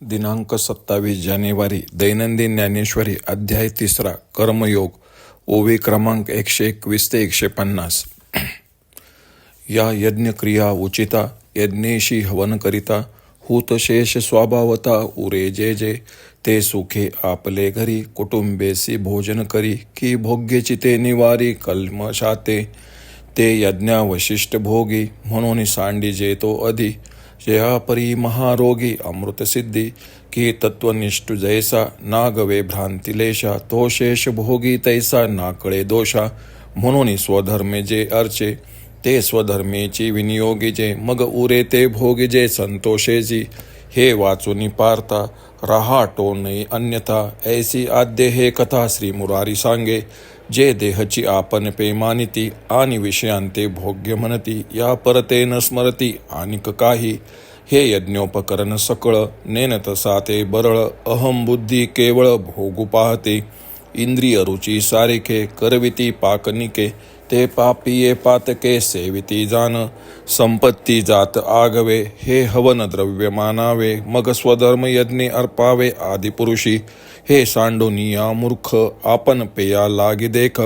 दिनांक सत्तावीस जानेवारी दैनंदिन ज्ञानेश्वरी अध्याय तिसरा कर्मयोग ओवी क्रमांक एकशे एकवीस ते एकशे पन्नास. या यज्ञक्रिया उचिता यज्ञेशी हवन करिता हुतशेष स्वभावता उरे जे जे ते सुखे आपले घरी कुटुंबेसी भोजन करी की भोग्यची ते निवारी कल्मशाते ते यज्ञा वशिष्ठ भोगी म्हणून सांडी जेतो अधि जया परी महारोगी अमृतसिद्धी की तत्वनिष्ठ जैसा नागवे भ्रांतिलेशा तो शेष भोगी तैसा नाकळे दोषा म्हणून स्वधर्मे जे अर्चे ते स्वधर्मेची विनियोगीचे मग उरे ते भोगीजे संतोषेची हे वाचूनी पारता रहाटो नाही अन्यथा ऐसी आद्य हे कथा श्री मुरारी सांगे जे देहची आपण पेमानिती आणि विषयांते भोग्य म्हणती या परते न स्मरती आणिक काही. हे यज्ञोपकरण सकळ नेनतसा ते बरळ अहम बुद्धी केवळ भोगू पाहते. इंद्रिय रुची सारिखे करविती पाकनिके ते पापिये पातके सेविती जान. संपत्ती जात आगवे हे हवन द्रव्य मानावे मग स्वधर्म यज्ञे अर्पावे आदिपुरुषी. हे सांडोनिया मूर्ख आपण पेया लागी देख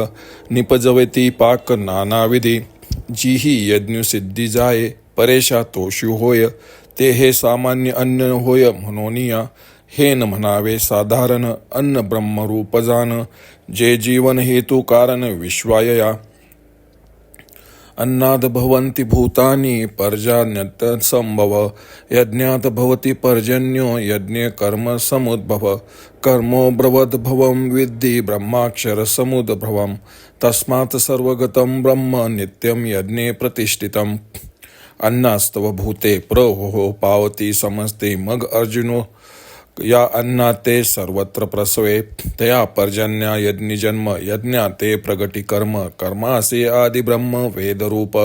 निपजवती पाक नानाविधी जीही ही यज्ञसिद्धी जाये परेशा तोषी होय. ते हे सामान्य अन्न होय म्हणोनिया. हे न म्हणावे साधारण अन्न ब्रह्मरूप जान. जे जीवन हेतू कारण विश्वायया. अन्नाद भवन्ति भूतानि पर्जान्यत संभव यज्ञात भवति पर्जन्यो यज्ञ कर्म समुद्भव। कर्मो ब्रवद्भवं विद्धि ब्रह्माक्षरसमुद्भवं तस्मात् सर्वगतं ब्रह्म नित्यं यज्ञे प्रतिष्ठितम्। अन्नास्तव भूते प्रहो पावती समस्ते मग अर्जुनो। या अन्ना ते सर्वत्र प्रसवे तया पर्जन्या यज्ञ जन्म यज्ञा ते प्रगटी कर्म कर्मासे आदि ब्रह्म वेदरूप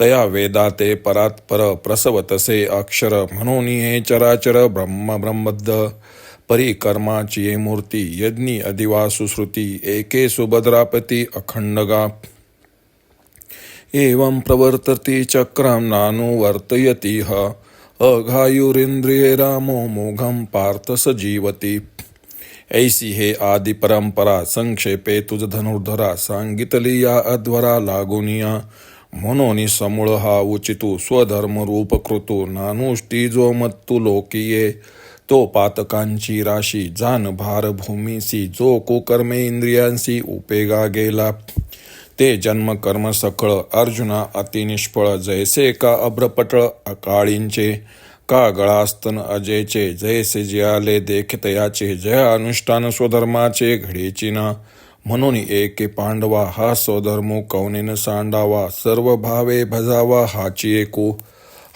तया वेदा ते परात्पर प्रसवतसे अक्षर म्हणून हे चराचर ब्रह्म ब्रह्मद्ध परिकर्माची ये मूर्ती यज्ञी अधिवासु श्रुती एके सुभद्रापती अखंडगा एवं प्रवर्तती चक्रं नानुवर्तयति ह। अघायुरिंद्रिये रामो मोघम पार्थ सजीवती। ऐसी हे आदि परंपरा संक्षेपे तुझ धनुर्धरा सांगितली या अध्वरा लागुनिया। म्हणून समूळ हा उचितू स्वधर्म रूप कृतू नानुष्टी जो मत्तू लोकीये। तो पातकांची राशी जान भार भूमीसी जो कुकर्मे इंद्रियांसी उपेगा गेला। ते जन्म कर्म सकळ अर्जुना अतिनिष्फळ जैसे का अभ्रपटळ अकाळींचे का गळास्तन अजयचे जैसे जियाले देखतयाचे जय अनुष्ठान स्वधर्माचे घडीची ना. म्हणून एके पांडवा हा स्वधर्मो कौनेन सांडावा सर्व भावे भजावा हाची एकू.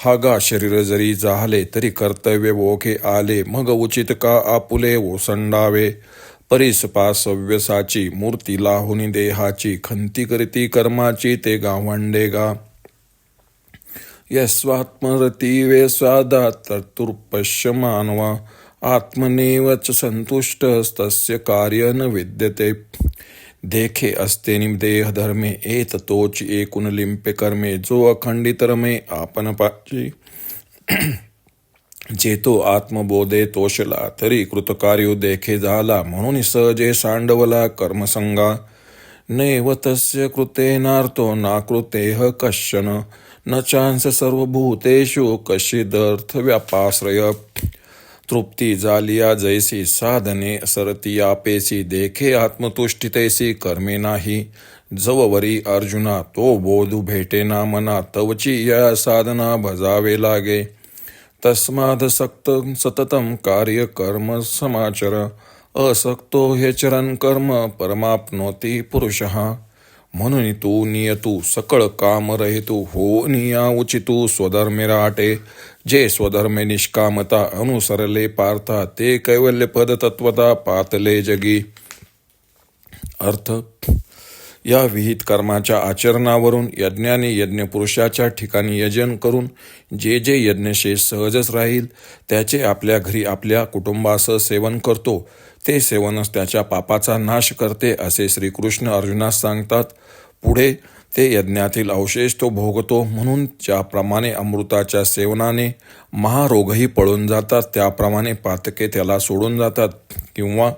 हागा शरीर जरी जाहले तरी कर्तव्य ओके आले मग उचित का आपुले ओसंडावे? परिसपासव्यसाची मूर्ती लाहुनी देहाची खंती करीती कर्माची ते गावंडे गा. यस्वात्मरती वे स्वादा तर्तुर्पश्य मानवा आत्मनेव च संतुष्टस्तस्य कार्य न विद्यते. देखे असते देह धर्मे एत तोच एकूण लिंपे कर्मे जो अखंडित रमे आपण पाची. जेतो आत्मबोधे तोषला तरी कृतकार्यो देखे झाला म्हणून सहजे सांडवला कर्मसंगा. नैव तस्य कृतेनार्थो नाकृतेह कश्चन न चांस सर्वभूतेषु कशिदर्थ व्यापाश्रय. तृप्ती जालिया जैसी साधने सरती आपेसी देखे आत्मतुष्टितेसी कर्मे नाही. जववरी अर्जुना तो बोधू भेटे ना मना तवची या साधना भजावे लागे. तस्माद सक्त सततम कार्य कर्म समाचर। असक्तो हे चरण कर्म परमाप्नोती पुरुष। म्हणून तू नियतू सकळ काम रहितू हो निया उचितू स्वधर्मे राटे जे स्वधर्मे निष्कामता अनुसरले पार्था ते कैवल्य पद तत्वता पातले जगी। अर्थ या विहित कर्माच्या आचरणावरून यज्ञाने यज्ञपुरुषाच्या ठिकाणी यजन करून जे जे यज्ञशेष सहजच राहील त्याचे आपल्या घरी आपल्या कुटुंबासह सेवन करतो. ते सेवनच त्याच्या पापाचा नाश करते असे श्रीकृष्ण अर्जुनास सांगतात. पुढे ते यज्ञातील अवशेष तो भोगतो म्हणून ज्याप्रमाणे अमृताच्या सेवनाने महारोगही पळून जातात त्याप्रमाणे पातके त्याला सोडून जातात किंवा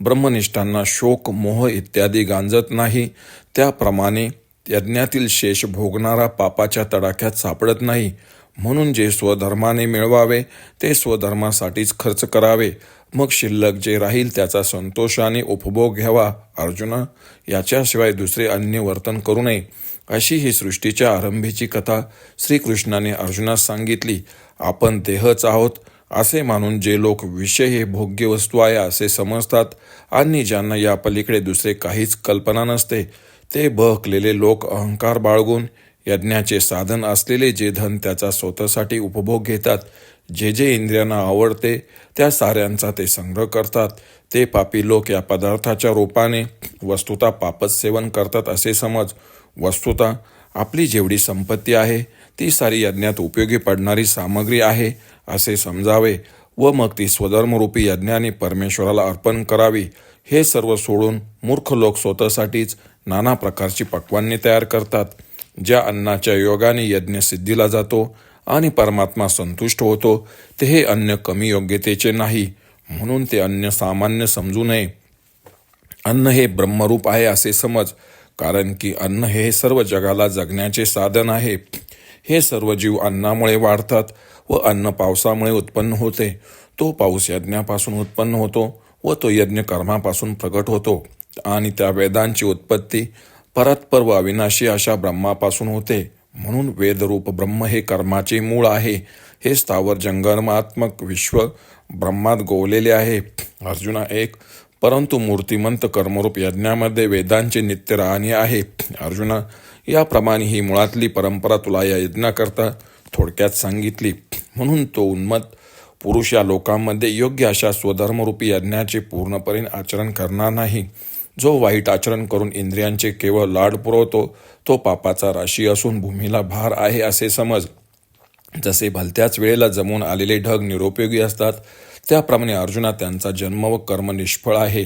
ब्रह्मनिष्ठांना शोक मोह इत्यादी गांजत नाही. त्याप्रमाणे यज्ञातील शेष भोगणारा पापाच्या तडाख्यात सापडत नाही. म्हणून जे स्वधर्माने मिळवावे ते स्वधर्मासाठीच खर्च करावे. मग शिल्लक जे राहील त्याचा संतोषाने उपभोग घ्यावा. अर्जुना याच्याशिवाय दुसरे अन्य वर्तन करू नये. अशी ही सृष्टीच्या आरंभीची कथा श्रीकृष्णाने अर्जुनास सांगितली. आपण देहच आहोत. असे मानून जे लोक विषय हे भोग्य वस्तू आहे असे समजतात आणि ज्यांना या पलीकडे दुसरे काहीच कल्पना नसते ते बहकलेले लोक अहंकार बाळगून यज्ञाचे साधन असलेले जे धन त्याचा स्वतःसाठी उपभोग घेतात जे जे इंद्रियांना आवडते त्या साऱ्यांचा ते संग्रह करतात. ते पापी लोक या पदार्थाच्या रूपाने वस्तुता पापच सेवन करतात असे समज. वस्तुता आपली जेवढी संपत्ती आहे ती सारी यज्ञात उपयोगी पडणारी सामग्री आहे असे समजावे व मग ती स्वधर्मरूपी यज्ञाने परमेश्वराला अर्पण करावी. हे सर्व सोडून मूर्ख लोक स्वतःसाठीच नाना प्रकारची पक्वान्ने तयार करतात. ज्या अन्नाच्या योगाने यज्ञ सिद्धीला जातो आणि परमात्मा संतुष्ट होतो ते हे अन्न कमी योग्यतेचे नाही म्हणून ते अन्न सामान्य समजू नये. अन्न हे ब्रह्मरूप आहे असे समज कारण की अन्न हे सर्व जगाला जगण्याचे साधन आहे. हे सर्व जीव अन्नामुळे वाढतात व अन्न पावसामुळे उत्पन्न होते. तो पाऊस यज्ञापासून उत्पन्न होतो व तो यज्ञ कर्मापासून प्रकट होतो आणि त्या वेदांची उत्पत्ती परत्पर व अविनाशी अशा ब्रह्मापासून होते. म्हणून वेदरूप ब्रह्म हे कर्माचे मूळ आहे. हे स्थावर जंगमात्मक विश्व ब्रह्मात गोवलेले आहे. अर्जुना एक परंतु मूर्तिमंत कर्मरूप यज्ञामध्ये वेदांचे नित्य राहणे आहे. अर्जुना याप्रमाणे ही मुळातली परंपरा तुला या यज्ञाकरता थोडक्यात सांगितली. म्हणून तो उन्मत पुरुष या लोकांमध्ये योग्य अशा स्वधर्मरूपी यज्ञाचे पूर्णपणे आचरण करणार नाही. जो वाईट आचरण करून इंद्रियांचे केवळ लाड पुरवतो तो पापाचा राशी असून भूमीला भार आहे असे समज. जसे भलत्याच वेळेला जमून आलेले ढग निरुपयोगी असतात त्याप्रमाणे अर्जुना त्यांचा जन्म व कर्म निष्फळ आहे.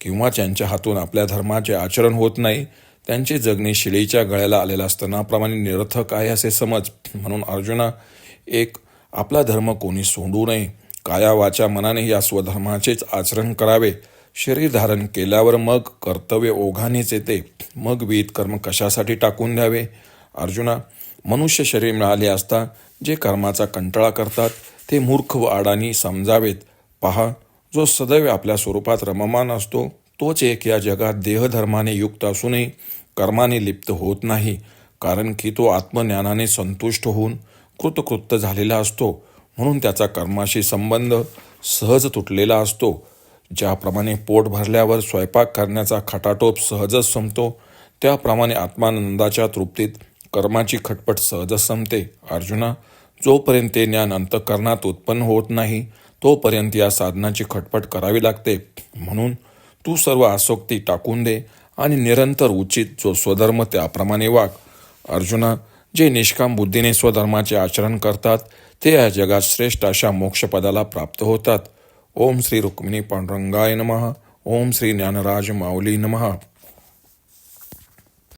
किंवा त्यांच्या हातून आपल्या धर्माचे आचरण होत नाही त्यांचे जगणे शिळेच्या गळ्याला आलेलं असतं नाप्रमाणे निरर्थक आहे असे समज. म्हणून अर्जुना एक आपला धर्म कोणी सोडू नये. काया वाचा मनाने या स्वधर्माचेच आचरण करावे. शरीर धारण केल्यावर मग कर्तव्य ओघानेच येते. मग विविध कर्म कशासाठी टाकून द्यावे? अर्जुना मनुष्य शरीर मिळाले असता जे कर्माचा कंटाळा करतात ते मूर्ख व अडाणी समजावेत. पहा जो सदैव आपल्या स्वरूपात रममान असतो तोच एक या जगात देहधर्माने युक्त असूनही कर्माने लिप्त होत नाही कारण की तो आत्मज्ञानाने संतुष्ट होऊन कृतकृत्य झालेला असतो. म्हणून त्याचा कर्माशी संबंध सहज तुटलेला असतो. ज्याप्रमाणे पोट भरल्यावर स्वयंपाक करण्याचा खटाटोप सहजच संपतो त्याप्रमाणे आत्मानंदाच्या तृप्तीत कर्माची खटपट सहजच संपते. अर्जुना जोपर्यंत ते ज्ञान अंतकरणात उत्पन्न होत नाही तोपर्यंत या साधनाची खटपट करावी लागते. म्हणून तू सर्व आसक्ती टाकून दे आणि निरंतर उचित जो स्वधर्म त्याप्रमाणे वाग. अर्जुना जे निष्काम बुद्धीने स्वधर्माचे आचरण करतात ते या जगात श्रेष्ठ अशा मोक्षपदाला प्राप्त होतात. ओम श्री रुक्मिणी पांडुरंगाय नमः. ओम श्री ज्ञानराज माऊली नमः.